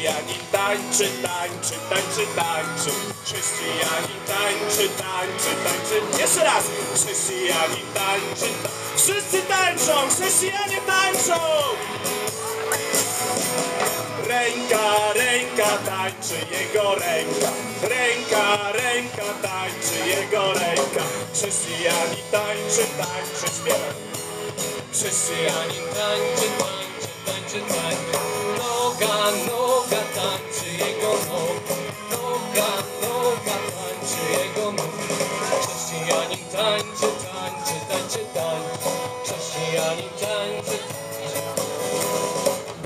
Chrześcijanin tańczy, tańczy, tańczy, tańczy. Chrześcijanin tańczy, tańczy, tańczy. Jeszcze raz. Chrześcijanin tańczy, tańczy. Wszyscy tańczą, chrześcijanie tańczą. Ręka, ręka tańczy jego ręka. Ręka, ręka tańczy jego ręka. Chrześcijanin tańczy, tańczy, śpiewaj. Chrześcijanin tańczy, tańczy, tańczy, tańczy. Tańczy jego noga. Noga, noga tańczy jego noga. Chrześcijanin tańczy, tańczy, tańczy, tańczy. Chrześcijanin tańczy, tańczy.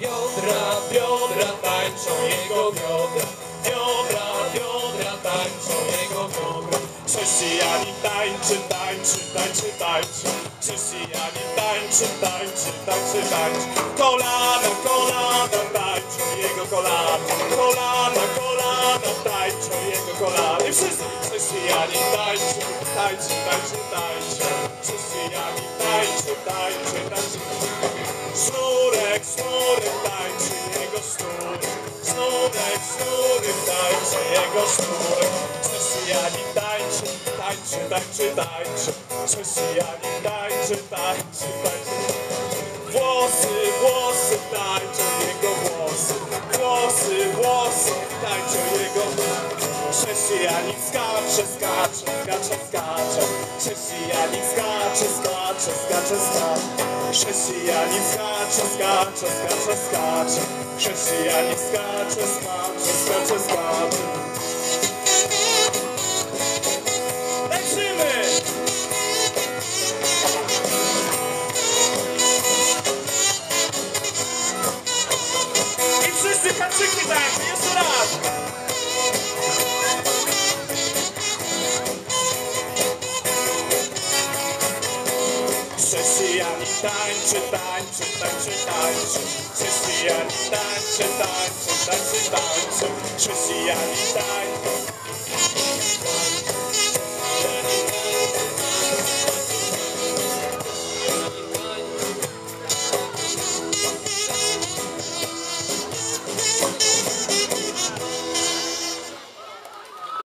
Biodra, biodra tańczą jego biodra. Biodra, biodra tańczą jego biodra. Chrześcijanin tańczy, tańczy, tańczy, tańczy. Chrześcijanin tańczy, tańczy, tańczy, tańczy. Kolana, kolana I wszyscy chrześcijanin tańczy, tańczy, tańczy, tańczy. Chrześcijanin tańczy, tańczy, tańczy. Sznurek, sznurek tańczy jego sznurek. Sznurek, sznurek tańczy jego sznurek. Chrześcijanin tańczy, tańczy, tańczy, tańczy. Chrześcijanin tańczy, tańczy, tańczy. Włosy Chrześcijanin skacze, skacze, skacze, skacze. Chrześcijanin skacze, skacze, skacze, skacze. Chrześcijanin skacze, skacze, skacze, skacze. Chrześcijanin skacze, skacze, skacze, skacze. Chrześcijanin tańczy, tańczy, tańczy, tańczy. Chrześcijanin tańczy, tańczy, tańczy, tańczy. Chrześcijanin tańczy,